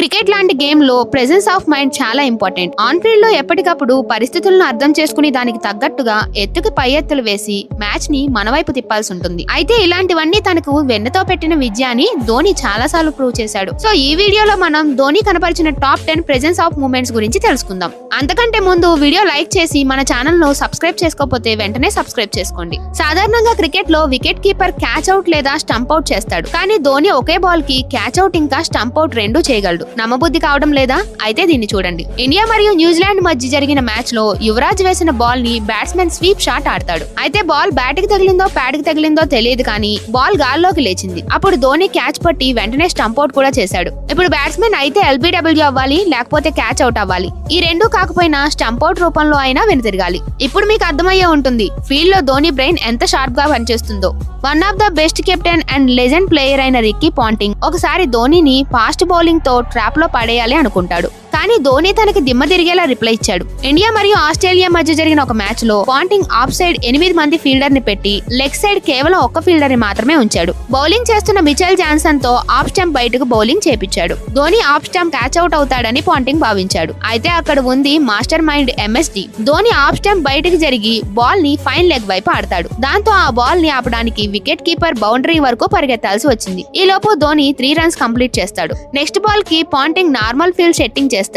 Cricket లాంటి గేమ్లో presence of mind చాలా ఇంపార్టెంట్ ఆన్ ఫీల్డ్లో ఎప్పటికప్పుడు పరిస్థితులను అర్థం చేసుకుని దానికి తగ్గట్టుగా ఎత్తుకు పై ఎత్తులు వేసి మ్యాచ్ని మనవైపు తిప్పాల్సి ఉంటుంది. అయితే ఇలాంటివన్నీ తనకు వెన్నతో పెట్టిన విద్య అని ధోని చాలా సార్లు ప్రూవ్ చేశాడు. సో ఈ వీడియోలో మనం Dhoni కనపరిచిన top ten presence of moments గురించి తెలుసుకుందాం. అంతకంటే ముందు వీడియో లైక్ చేసి మన ఛానల్ను సబ్స్క్రైబ్ చేసుకోకపోతే వెంటనే సబ్స్క్రైబ్ చేసుకోండి. సాధారణంగా క్రికెట్లో వికెట్ కీపర్ క్యాచ్ అవుట్ లేదా స్టంప్ అవుట్ చేస్తాడు. కానీ ధోని ఒకే బాల్కి క్యాచ్ అవుట్ ఇంకా స్టంప్ అవుట్ రెండు చేయగలడు. నమ్మబుద్ధి కావడం లేదా? అయితే దీన్ని చూడండి. ఇండియా మరియు న్యూజిలాండ్ మధ్య జరిగిన మ్యాచ్లో యువరాజ్ వేసిన బాల్ని బ్యాట్స్మెన్ స్వీప్ షాట్ ఆడతాడు. అయితే బాల్ బ్యాట్కి తగిలిందో ప్యాడ్కి తగిలిందో తెలియదు కానీ బాల్ గాల్లోకి లేచింది. అప్పుడు ధోని క్యాచ్ పట్టి వెంటనే స్టంప్ అవుట్ కూడా చేశాడు. ఇప్పుడు బ్యాట్స్మెన్ అయితే ఎల్బిడబ్ల్యూ అవ్వాలి లేకపోతే క్యాచ్ అవుట్ అవ్వాలి. ఈ రెండు కాకపోయినా స్టంప్ అవుట్ రూపంలో అయినా వెనుతిరగాలి ఇప్పుడు మీకు అర్థమయ్యే ఉంటుంది ఫీల్డ్లో ధోని బ్రెయిన్ ఎంత షార్ప్గా పనిచేస్తుందో. One of the best captain and legend player అయిన రిక్కీ పాంటింగ్ ఒకసారి ధోనిని ఫాస్ట్ బౌలింగ్తో ట్రాప్లో పడేయాలి అనుకుంటాడు. కానీ ధోని తనకి దిమ్మ తిరిగేలా రిప్లై ఇచ్చాడు. ఇండియా మరియు ఆస్ట్రేలియా మధ్య జరిగిన ఒక మ్యాచ్లో పాంటింగ్ ఆఫ్ సైడ్ ఎనిమిది మంది ఫీల్డర్ని పెట్టి లెగ్ సైడ్ కేవలం ఒక్క ఫీల్డర్ని మాత్రమే ఉంచాడు. బౌలింగ్ చేస్తున్న మిచెల్ జాన్సన్తో ఆఫ్ స్టంప్ బయటకు bowling చేపించాడు. Dhoni off stump catch out అవుతాడని పాంటింగ్ భావించాడు. అయితే అక్కడ ఉంది master mind MSD. Dhoni off stump బయటకు జరిగి బాల్ని ఫైన్ లెగ్ వైపు ఆడతాడు. దాంతో ఆ బాల్ని ఆపడానికి వికెట్ కీపర్ బౌండరీ వరకు పరిగెత్తాల్సి వచ్చింది. ఈ లోపు ధోని త్రీ రన్స్ కంప్లీట్ చేస్తాడు. నెక్స్ట్ బాల్కి పాంటింగ్ నార్మల్ ఫీల్డ్ సెట్టింగ్ చేస్తాడు.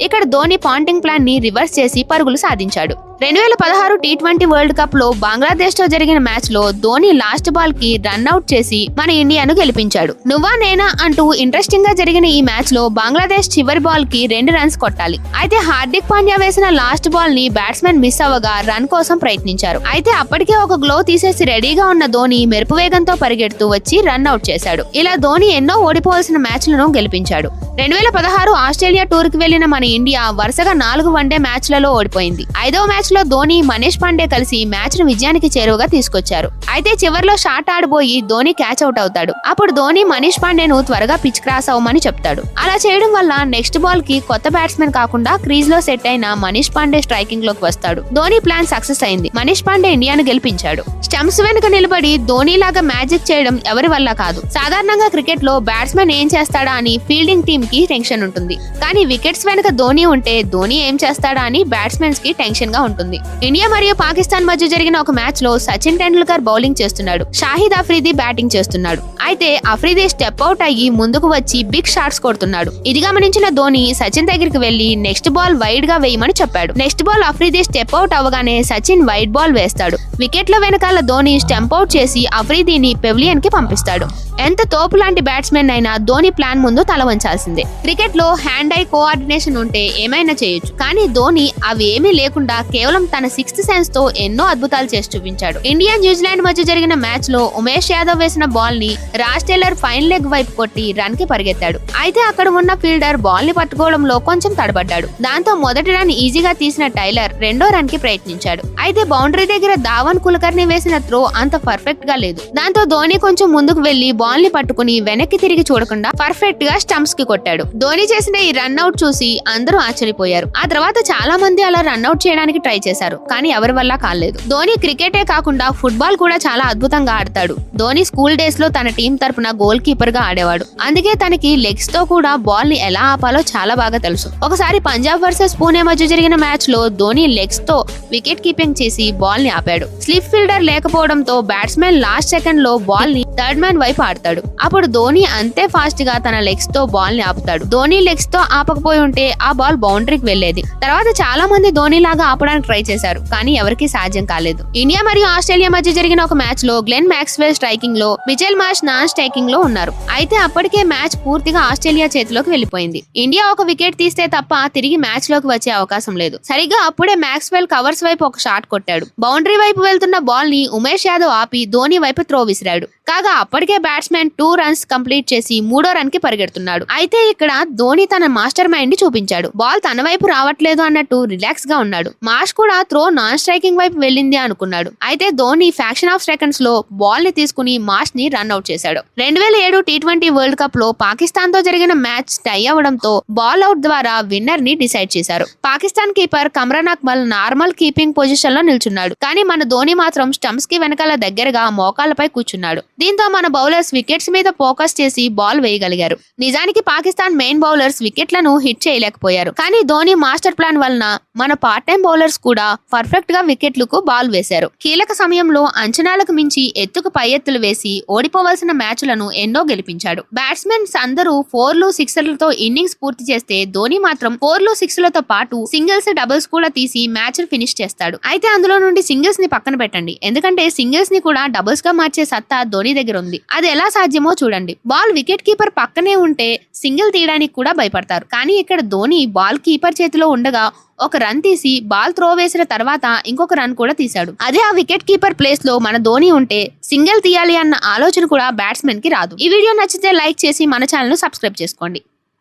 ఇక్కడ ధోని పాంటింగ్ ప్లాన్ని రివర్స్ చేసి పరుగులు సాధించాడు. రెండు వేల పదహారు టీ ట్వంటీ వరల్డ్ కప్లో బంగ్లాదేశ్తో జరిగిన మ్యాచ్లో ధోని లాస్ట్ బాల్కి రన్ అవుట్ చేసి మన ఇండియాను గెలిపించాడు. నువ్వా నేనా అంటూ ఇంట్రెస్టింగ్గా జరిగిన ఈ మ్యాచ్లో బంగ్లాదేశ్ చివరి బాల్కి రెండు రన్స్ కొట్టాలి. అయితే హార్దిక్ పాండ్యా వేసిన లాస్ట్ బాల్ని బ్యాట్స్మెన్ మిస్ అవ్వగా రన్ కోసం ప్రయత్నించారు. అయితే అప్పటికే ఒక గ్లో తీసేసి రెడీగా ఉన్న ధోని మెరుపు వేగంతో పరిగెడుతూ వచ్చి రన్ అవుట్ చేశాడు. ఇలా ధోని ఎన్నో ఓడిపోవాల్సిన మ్యాచ్లను గెలిపించాడు. రెండు వేల పదహారు ఆస్ట్రేలియా టూర్కి వెళ్ళిన మన ఇండియా వరుసగా నాలుగు వన్డే మ్యాచ్లలో ఓడిపోయింది. ఐదవ మ్యాచ్ లో ధోని మనీష్ పాండే కలిసి మ్యాచ్ను విజయానికి చేరువగా తీసుకొచ్చారు. అయితే చివర్లో షాట్ ఆడబోయి ధోని క్యాచ్ అవుట్ అవుతాడు. అప్పుడు ధోని మనీష్ పాండేను త్వరగా పిచ్ క్రాస్ అవ్వమని చెప్తాడు. అలా చేయడం వల్ల నెక్స్ట్ బాల్కి కొత్త బ్యాట్స్మెన్ కాకుండా క్రీజ్లో సెట్ అయిన మనీష్ పాండే స్ట్రైకింగ్లోకి వస్తాడు. ధోని ప్లాన్ సక్సెస్ అయింది. మనీష్ పాండే ఇండియాను గెలిపించాడు. స్టంప్స్ వెనుక నిలబడి ధోని లాగా మ్యాజిక్ చేయడం ఎవరి వల్ల కాదు. సాధారణంగా క్రికెట్లో బ్యాట్స్మెన్ ఏం చేస్తాడా అని ఫీల్డింగ్ టీమ్కి టెన్షన్ ఉంటుంది. కానీ వికెట్స్ వెనుక ధోని ఉంటే ధోని ఏం చేస్తాడా అని బ్యాట్స్మెన్స్కి టెన్షన్గా ఉంటుంది. ఇండియా మరియు పాకిస్తాన్ మధ్య జరిగిన ఒక మ్యాచ్లో సచిన్ టెండూల్కర్ బౌలింగ్ చేస్తున్నాడు. షాహిద్ అఫ్రీది బ్యాటింగ్ చేస్తున్నాడు. అయితే అఫ్రీది స్టెప్ అవుట్ అయ్యి ముందుకు వచ్చి బిగ్ షాట్స్ కొడుతున్నాడు. ఇది గమనించిన ధోని సచిన్ దగ్గరికి వెళ్ళి నెక్స్ట్ బాల్ వైడ్గా వేయమని చెప్పాడు. Next ball Afridi step out అవ్వగానే సచిన్ వైడ్ బాల్ వేస్తాడు. వికెట్ల వెనకాల ధోని స్టెంప్ అవుట్ చేసి అఫ్రీదీని పెవిలియన్కి పంపిస్తాడు. ఎంత తోపు లాంటి బ్యాట్స్మెన్ అయినా ధోని ప్లాన్ ముందు తల వంచాల్సిందే. క్రికెట్లో హ్యాండ్ ఐ కోఆర్డినేషన్ ఉంటే ఏమైనా చేయొచ్చు. కానీ ధోని అవి ఏమీ లేకుండా కేవలం తన సిక్స్త్ సెన్స్తో ఎన్నో అద్భుతాలు చేసి చూపించాడు. ఇండియా న్యూజిలాండ్ మధ్య జరిగిన మ్యాచ్లో ఉమేష్ యాదవ్ వేసిన బాల్ని రాజ్ టేలర్ ఫైన్ లెగ్ వైపు కొట్టి రన్కి పరిగెత్తాడు. అయితే అక్కడ ఉన్న ఫీల్డర్ బాల్ని పట్టుకోవడంలో కొంచెం తడబడ్డాడు. దాంతో మొదటి రన్ ఈజీగా తీసిన టైలర్ రెండో రన్కి ప్రయత్నించాడు. అయితే బౌండరీ దగ్గర ధావన్ కులకర్ని వేసిన త్రో అంత పర్ఫెక్ట్గా లేదు. దాంతో ధోని కొంచెం ముందుకు వెళ్ళి బాల్ని పట్టుకుని వెనక్కి తిరిగి చూడకుండా పర్ఫెక్ట్గా స్టంప్స్కి కొట్టాడు. ధోని చేసిన ఈ రన్ అవుట్ చూసి అందరూ ఆశ్చర్యపోయారు. ఆ తర్వాత చాలా మంది అలా రన్ అవుట్ చేయడానికి ట్రై చేశారు. కానీ ఎవరి వల్ల కాలేదు. ధోని క్రికెటే కాకుండా ఫుట్బాల్ కూడా చాలా అద్భుతంగా ఆడతాడు. ధోని స్కూల్ డేస్లో తన టీం తరపున గోల్ కీపర్గా ఆడేవాడు. అందుకే తనకి లెగ్స్తో కూడా బాల్ని ఎలా ఆపాలో చాలా బాగా తెలుసు. ఒకసారి పంజాబ్ వర్సెస్ పూణే మధ్య జరిగిన మ్యాచ్లో ధోని లెగ్స్తో వికెట్ కీపింగ్ చేసి బాల్ని ఆపాడు. స్లిప్ ఫీల్డర్ లేకపోవడంతో బ్యాట్స్మెన్ లాస్ట్ సెకండ్లో బాల్ని థర్డ్ మ్యాన్ వైపు ఆడతాడు. అప్పుడు ధోని అంతే ఫాస్ట్గా తన లెగ్స్తో బాల్ని ఆపుతాడు. ధోని లెగ్స్తో ఆపకపోయి ఉంటే ఆ బాల్ బౌండరీకి వెళ్ళేది తర్వాత చాలా మంది ధోని లాగా ఆపడానికి ట్రై చేశారు. కానీ ఎవరికీ సాధ్యం కాలేదు. ఇండియా మరియు ఆస్ట్రేలియా మధ్య జరిగిన ఒక మ్యాచ్లో గ్లెన్ మ్యాక్స్వెల్ స్ట్రైకింగ్లో మిచెల్ మార్ష్ నాన్ స్ట్రైకింగ్లో ఉన్నారు. అయితే అప్పటికే మ్యాచ్ పూర్తిగా ఆస్ట్రేలియా చేతిలోకి వెళ్ళిపోయింది ఇండియా ఒక వికెట్ తీస్తే తప్ప తిరిగి మ్యాచ్లోకి వచ్చే అవకాశం లేదు. సరిగ్గా అప్పుడే మ్యాక్స్వెల్ కవర్స్ వైపు ఒక షాట్ కొట్టాడు. బౌండరీ వైపు వెళ్తున్న బాల్ని ఉమేష్ యాదవ్ ఆపి ధోని వైపు త్రో విసిరాడు. కాగా అప్పటికే బ్యాట్స్మెన్ టూ రన్స్ కంప్లీట్ చేసి మూడో రన్కి పరిగెడుతున్నాడు. అయితే ఇక్కడ ధోని తన మాస్టర్ మైండ్ని చూపించాడు. బాల్ తన వైపు రావట్లేదు అన్నట్టు రిలాక్స్గా ఉన్నాడు. మాష్ కూడా త్రో నాన్ స్ట్రైకింగ్ వైపు వెళ్ళింది అనుకున్నాడు. అయితే ధోని ఫ్యాక్షన్ ఆఫ్ సెకండ్స్లో బాల్ని తీసుకుని మాస్ని రన్ అవుట్ చేశాడు. రెండు వేల ఏడు టీ ట్వంటీ వరల్డ్ కప్లో పాకిస్తాన్తో జరిగిన మ్యాచ్ టై అవడంతో బాల్ అవుట్ ద్వారా విన్నర్ని డిసైడ్ చేశారు. Pakistan keeper Kamran Akmal normal keeping పొజిషన్లో నిల్చున్నాడు. కానీ మన ధోని మాత్రం స్టంప్స్కి వెనకాల దగ్గరగా మోకాలపై కూర్చున్నాడు. దీంతో మన బౌలర్స్ వికెట్స్ మీద ఫోకస్ చేసి బాల్ వేయగలిగారు. నిజానికి పాకిస్తాన్ మెయిన్ బౌలర్స్ వికెట్లను హిట్ చేయలేకపోయారు. కానీ ధోని మాస్టర్ ప్లాన్ వలన మన పార్ట్ టైం బౌలర్స్ కూడా పర్ఫెక్ట్గా వికెట్లకు బాల్ వేశారు. కీలక సమయంలో అంచనాలకు మించి ఎత్తుకు పై ఎత్తులు వేసి ఓడిపోవాల్సిన మ్యాచ్లను ఎన్నో గెలిపించాడు. బ్యాట్స్మెన్స్ అందరూ ఫోర్లు సిక్సర్లతో ఇన్నింగ్స్ పూర్తి చేస్తే ధోని మాత్రం ఫోర్లు సిక్స్లతో పాటు సింగిల్స్ డబుల్స్ కూడా తీసి మ్యాచ్ ఫినిష్ చేస్తాడు. అయితే అందులో నుండి సింగిల్స్ని పక్కన పెట్టండి. ఎందుకంటే సింగిల్స్ని కూడా డబుల్స్గా మార్చే సత్తా ధోని దగ్గర ఉంది. అది ఎలా సాధ్యమో చూడండి. బాల్ వికెట్ కీపర్ పక్కనే ఉంటే సింగిల్ తీయడానికి కూడా భయపడతారు. కానీ ఇక్కడ ధోని బాల్ కీపర్ చేతిలో ఉండగా ఒక రన్ తీసి బాల్ త్రో వేసిన తర్వాత ఇంకొక రన్ కూడా తీశాడు. అదే ఆ వికెట్ కీపర్ ప్లేస్లో మన ధోని ఉంటే సింగిల్ తీయాలి అన్న ఆలోచన కూడా బ్యాట్స్మెన్కి రాదు. ఈ వీడియో నచ్చితే లైక్ చేసి మన ఛానల్ను సబ్స్క్రైబ్ చేసుకోండి.